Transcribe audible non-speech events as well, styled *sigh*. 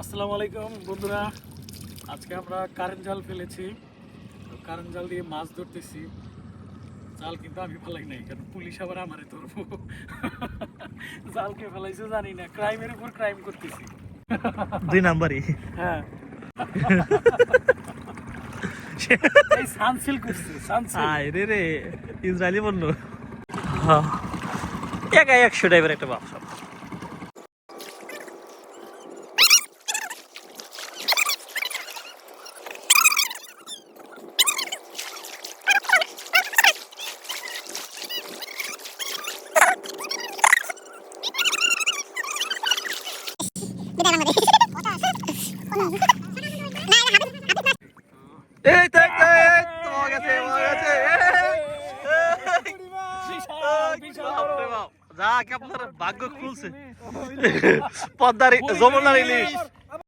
আসসালামু আলাইকুম বন্ধুরা। আজকে আমরা কারেন্ট জাল ফেলেছি। তো কারেন্ট জাল দিয়ে মাছ ধরতেছি। জাল কিন্তু আমি ফেলাই নাই কারণ পুলিশ আবার আমারে ধরবো। জালকে ফেলাইছে জানি না ক্রাইমের উপর ক্রাইম করতেছি। দুই নাম্বারই। হ্যাঁ। *laughs* এই সানসিল করছে সানসিল। আয় রে রে ইসরায়েলি বলল একা একশো টাইপের একটা ব্যবসা এই দেখ দেখ তোমার কাছে তোমার কাছে যা আপনার ভাগ্য খুলছে পদ্মার যমুনার ইলিশ